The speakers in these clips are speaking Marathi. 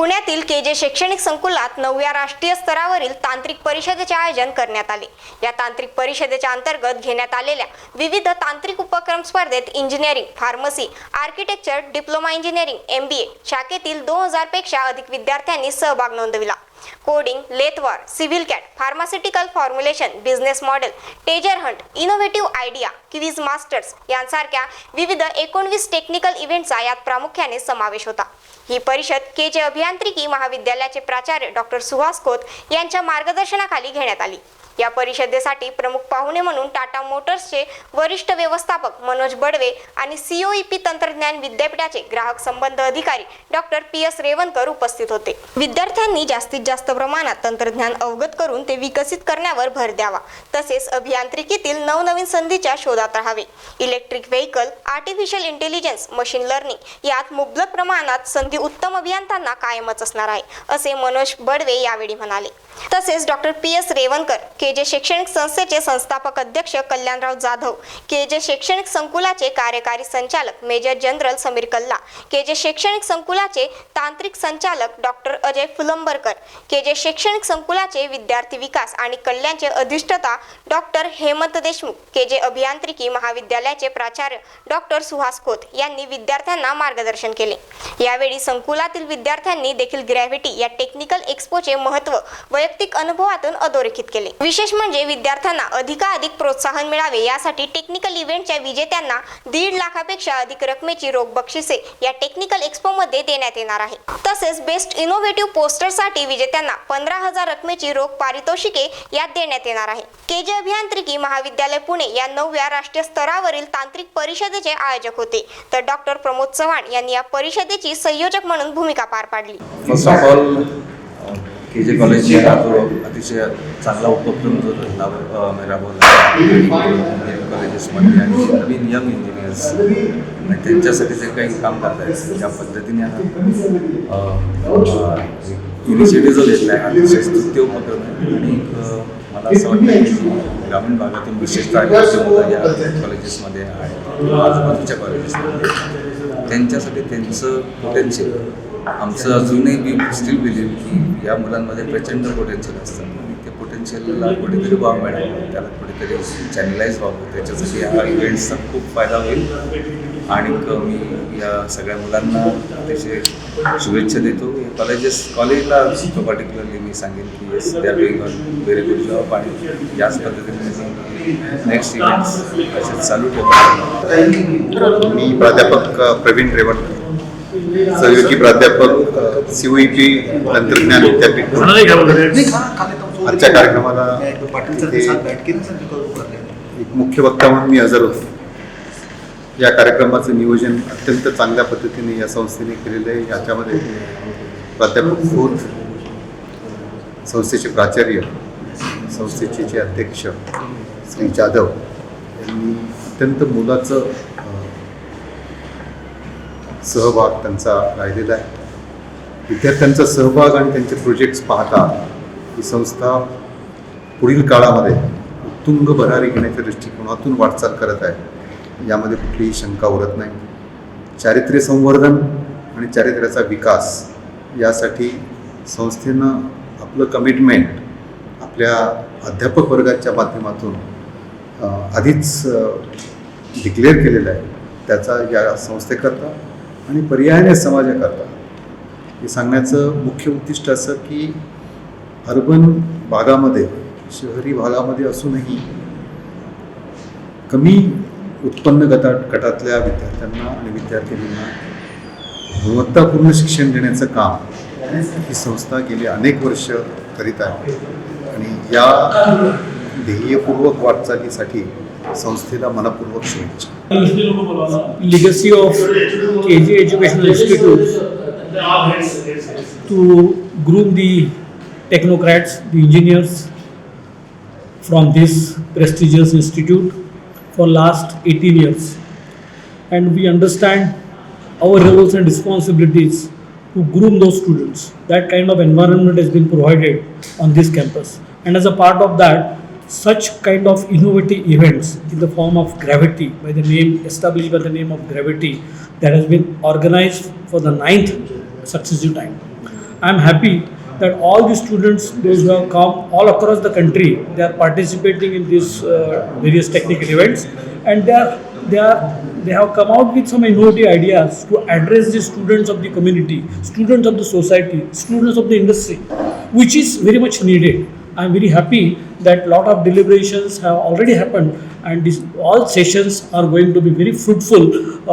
पुण्यातील के जे शैक्षणिक संकुलात नवव्या राष्ट्रीय स्तरावरील तांत्रिक परिषदेचे आयोजन करण्यात आले. या तांत्रिक परिषदेच्या अंतर्गत घेण्यात आलेल्या विविध तांत्रिक उपक्रम स्पर्धेत engineering pharmacy architecture diploma engineering M B A शाखेतील दोन हजारपेक्षा अधिक विद्यार्थ्यांनी सहभाग नोंदविला. Coding lathe war civil CAD pharmaceutical formulation business model treasure hunt innovative idea quiz masters यांसारख्या विविध एकोणवीस टेक्निकल इव्हेंटचा यात प्रामुख्याने समावेश होता. ही परिषद के जे अभियांत्रिकी महाविद्यालयाचे प्राचार्य डॉक्टर सुहास खोत यांच्या मार्गदर्शनाखाली घेण्यात आली. या परिषदेसाठी प्रमुख पाहुणे म्हणून टाटा मोटर्सचे वरिष्ठ व्यवस्थापक मनोज बडवे आणि सीओईपी तंत्रज्ञान विद्यापीठाचे ग्राहक संबंध अधिकारी डॉक्टर पी एस रेवनकर उपस्थित होते. विद्यार्थ्यांनी जास्तीत जास्त प्रमाणात तंत्रज्ञान अवगत करून ते विकसित करण्यावर भर द्यावा. तसेच अभियांत्रिकीतील नवनवीन संधीच्या शोधात राहावे. Electric vehicle artificial intelligence machine learning यात मुबलक प्रमाणात संधी उत्तम अभियंत्यांना कायमच असणार आहे असे मनोज बडवे यावेळी म्हणाले. तसेच doctor P S Revankar K J शैक्षणिक संस्थेचे संस्थापक अध्यक्ष कल्याणराव जाधव के जे शैक्षणिक संकुलाचे कार्यकारी संचालक major general Sameer Kalla K J शैक्षणिक संकुलाचे तांत्रिक संचालक डॉक्टर अजय फुलंबरकर के जे शैक्षणिक संकुलाचे विद्यार्थी विकास आणि कल्याणचे अधिष्ठता doctor Hemant Deshmukh K J अभियांत्रिकी महाविद्यालयाचे प्राचार्य डॉक्टर सुहास खोत यांनी विद्यार्थ्यांना मार्गदर्शन केले. यावेळी संकुलातील विद्यार्थ्यांनी देखील ग्रॅव्हिटी या टेक्निकल एक्सपोचे महत्त्व वैयक्तिक अनुभवातून अधोरेखित केले. विशेष म्हणजे विद्यार्थ्यांना अधिकाधिक प्रोत्साहन मिळावे यासाठी टेक्निकल इव्हेंटच्या विजेत्यांना दीड लाखापेक्षा अधिक रकमेची रोख बक्षिसे या टेक्निकल एक्सपो मध्ये देण्यात येणार आहे. तसेच बेस्ट इनोव्हेटिव्ह पोस्टरसाठी विजेत्यांना पंधरा हजार रकमेची रोख पारितोषिके यात देण्यात येणार आहे. के जे अभियांत्रिकी महाविद्यालय पुणे या नवव्या राष्ट्रीय स्तरावरील तांत्रिक परिषदेचे आयोजक होते. तर डॉक्टर प्रमोद चव्हाण यांनी या परिषदेची संयोजक म्हणून भूमिका पार पाडली. फर्स्ट ऑफ ऑल के जे कॉलेज हा. जो अतिशय चांगला उपक्रम जो राबवला कॉलेजेसमध्ये आणि नवीन यंग इंजिनियर्स त्यांच्यासाठी जे काही काम करत आहेत ज्या पद्धतीने इनिशिएटिव्ह जो घेतला आहे अतिशय स्तुत्य उपक्रम आहे. आणि मला असं वाटतं की ग्रामीण भागातून विशेषतः या कॉलेजेसमध्ये आणि आजूबाजूच्या कॉलेजेसमध्ये त्यांच्यासाठी त्यांचं पोटेन्शियल आमचं अजूनही मी स्टील बिलीव्ह की या मुलांमध्ये प्रचंड पोटेन्शियल असतं. आणि ते पोटेन्शियलला कुठेतरी वाव मिळावं त्याला कुठेतरी चॅनलाइज व्हावं. त्याच्यासाठी ह्या इव्हेंट्सचा खूप फायदा होईल. आणि मी या सगळ्या मुलांना अतिशय शुभेच्छा देतो. कॉलेजेस कॉलेजला तो पर्टिक्युलरली मी सांगेन की yes they are doing very good job आणि याच पद्धतीने नेक्स्ट इव्हेंट्स असे चालू ठेवतो. मी प्राध्यापक प्रवीण रेवणकर सहयोगी प्राध्यापक सी यू पी तंत्रज्ञान विद्यापीठ. आजच्या कार्यक्रमाला एक मुख्य वक्ता म्हणून मी हजर होतो. या कार्यक्रमाचं नियोजन अत्यंत चांगल्या पद्धतीने या संस्थेने केलेलं आहे. याच्यामध्ये प्राध्यापक खोत संस्थेचे प्राचार्य संस्थेचे जे अध्यक्ष श्री जाधव यांनी अत्यंत मोलाचं सहभाग त्यांचा राहिलेला आहे. विद्यार्थ्यांचा सहभाग आणि त्यांचे प्रोजेक्ट्स पाहता ही संस्था पुढील काळामध्ये उत्तुंग भरारी घेण्याच्या दृष्टिकोनातून वाटचाल करत आहे. यामध्ये कुठलीही शंका उरत नाही. चारित्र्य संवर्धन आणि चारित्र्याचा विकास यासाठी संस्थेनं आपलं कमिटमेंट आपल्या अध्यापक वर्गाच्या माध्यमातून आधीच डिक्लेअर केलेलं आहे. त्याचा या संस्थेकरता आणि पर्यायाने समाजाकरता. हे सांगण्याचं मुख्य उद्दिष्ट असं की अर्बन भागामध्ये शहरी भागामध्ये असूनही कमी उत्पन्न गटा गटातल्या विद्यार्थ्यांना आणि विद्यार्थिनींना गुणवत्तापूर्ण शिक्षण देण्याचं काम ही संस्था गेली अनेक वर्ष करीत आहे. आणि या ध्येयपूर्वक वाटचालीसाठी संस्थेला मनपूर्वक शुभेच्छा legacy of KG Educational Institute to groom the technocrats, the engineers from this prestigious institute for last 18 years. And we understand our roles and responsibilities to groom those students. That kind of environment has been provided on this campus. And as a part of that, such kind of innovative events in the form of gravity by the name established by the name of gravity that has been organized for the ninth successive time I'm happy that all the students, those who have come all across the country, they are participating in these uh, various technical events, and they are they are they have come out with some innovative ideas to address the students of the community, students of the society, students of the industry, which is very much needed. I am very happy that lot of deliberations have already happened and this, all sessions are going to be very fruitful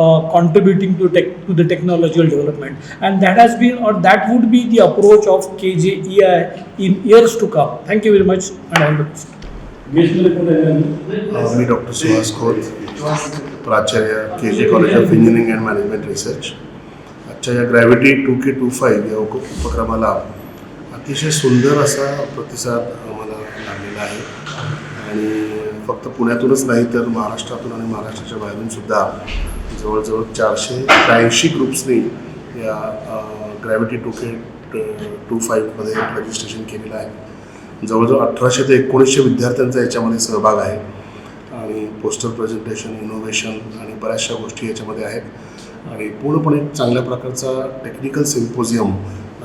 uh, contributing to tech, to the technological development and that has been or that would be the approach of KJEI in years to come. Thank you very much and all the best. Uh, me doctor Suhas Khot प्राचार्य K J college of engineering and management research आजच्या या gravity two K two five या उप उपक्रमाला अतिशय सुंदर असा प्रतिसाद आम्हाला लाभलेला आहे. आणि फक्त पुण्यातूनच नाही तर महाराष्ट्रातून आणि महाराष्ट्राच्या बाहेरून सुद्धा जवळजवळ चारशे त्र्याऐंशी ग्रुप्सनी या ग्रॅव्हिटी टू के टू फाईव्हमध्ये रजिस्ट्रेशन केलेलं आहे. जवळजवळ अठराशे ते एकोणीसशे विद्यार्थ्यांचा याच्यामध्ये सहभाग आहे. आणि पोस्टर प्रेझेंटेशन इनोव्हेशन आणि बऱ्याचशा गोष्टी याच्यामध्ये आहेत. आणि पूर्णपणे एक चांगल्या प्रकारचा टेक्निकल सिम्पोजियम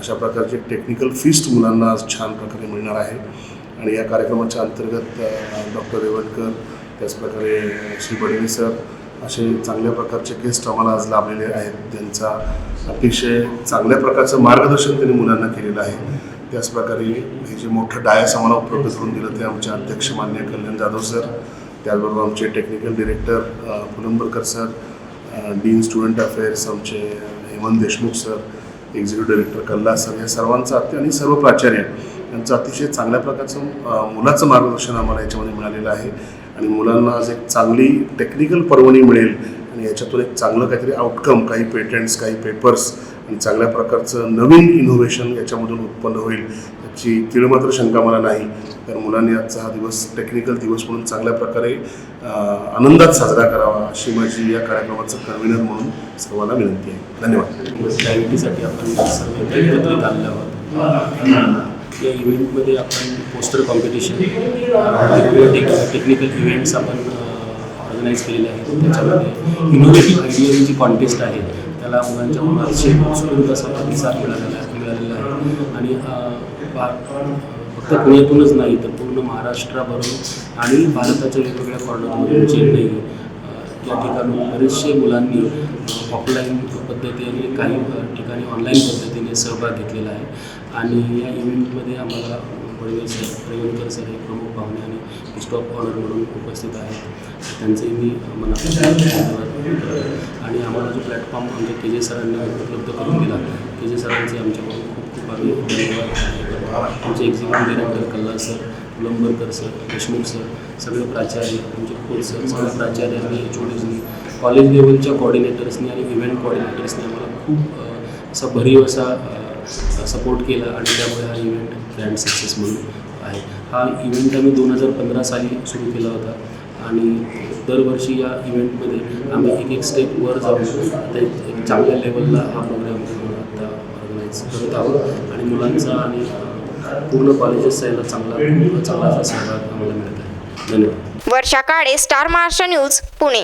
अशा प्रकारचे टेक्निकल फिस्ट मुलांना आज छान प्रकारे मिळणार आहे. आणि या कार्यक्रमाच्या अंतर्गत डॉक्टर रेवणकर त्याचप्रकारे श्री बडवे सर असे चांगल्या प्रकारचे गेस्ट आम्हाला आज लाभलेले आहेत. त्यांचा अतिशय चांगल्या प्रकारचं मार्गदर्शन त्यांनी मुलांना केलेलं आहे. त्याचप्रकारे हे जे मोठं डायस आम्हाला उपलब्ध करून दिलं ते आमचे अध्यक्ष मान्य कल्याण जाधव सर त्याचबरोबर आमचे technical director Pulambarkar sir dean student affairs आमचे Hemant Deshmukh sir executive director Kalla sir या सर्वांचं अत्य आणि सर्व प्राचार्य यांचं अतिशय चांगल्या प्रकारचं मुलाचं मार्गदर्शन आम्हाला याच्यामध्ये मिळालेलं आहे. आणि मुलांना आज एक चांगली टेक्निकल पर्वणी मिळेल आणि याच्यातून एक चांगलं काहीतरी आउटकम काही पेटंट्स काही पेपर्स आणि चांगल्या प्रकारचं नवीन इनोव्हेशन याच्यामधून उत्पन्न होईल. याची तिळमात्र शंका मला नाही तर मुलांनी आजचा हा दिवस टेक्निकल दिवस म्हणून चांगल्या प्रकारे आनंदात साजरा करावा अशी माझी या कार्यक्रमाचं कन्व्हिनर म्हणून सर्वांना विनंती आहे. धन्यवाद. डायबिटीसाठी आपण सर्व एकत्रित आलेलो आहोत. या इव्हेंटमध्ये आपण पोस्टर कॉम्पिटिशन टेक्निकल इव्हेंट्स आपण ऑर्गनाईज केलेले आहेत. त्याच्यामध्ये इनोव्हेटिव्ह आयडियाची कॉन्टेस्ट आहे. त्याला मुलांच्या मुलांशी उत्स्फूर्त असा प्रतिसाद मिळालेला आहे मिळालेला आहे. आणि फक्त पुण्यातूनच नाही तर पूर्ण महाराष्ट्राभरून आणि भारताच्या वेगवेगळ्या कॉर्नरमधून चेन्नई या ठिकाणी बरेचसे मुलांनी ऑफलाईन पद्धतीने काही ठिकाणी ऑनलाईन पद्धतीने सहभाग घेतलेला आहे. आणि या इव्हेंटमध्ये आम्हाला बडवे सर रेवणकर सर हे प्रमुख पाहुणे आणि गेस्ट ऑफ ऑनर म्हणून उपस्थित आहेत. त्यांचेही मी मनापासून आणि आम्हाला जो प्लॅटफॉर्म आमच्या के जे सरांनी उपलब्ध करून दिला के जे सरांचे आमच्याकडून खूप खूप आम्ही धन्यवाद. आमचे executive director Kalla sir Kulambarkar sir Deshmukh sir सगळे प्राचार्य आमचे खोल सर सगळ्या प्राचार्यांनी एच ओडीजनी कॉलेज लेवलच्या कॉर्डिनेटर्सनी आणि इव्हेंट कॉर्डिनेटर्सनी आम्हाला खूप असा भरीव असा सपोर्ट केला आणि त्यामुळे हा इव्हेंट ग्रँड सक्सेस म्हणून आहे. हा इव्हेंट आम्ही दोन हजार पंधरा साली सुरू केला होता आणि दरवर्षी या इव्हेंटमध्ये आम्ही एक एक स्टेप वर जाऊन आता एक चांगल्या लेवलला हा प्रोग्राम आता ऑर्गनाईज करत आहोत. आणि मुलांचा आणि पूर्ण कॉलेजेसचा याला चांगला चांगला असा सहभाग आम्हाला मिळत आहे. धन्यवाद. Varsha Kale star Maharashtra news Pune.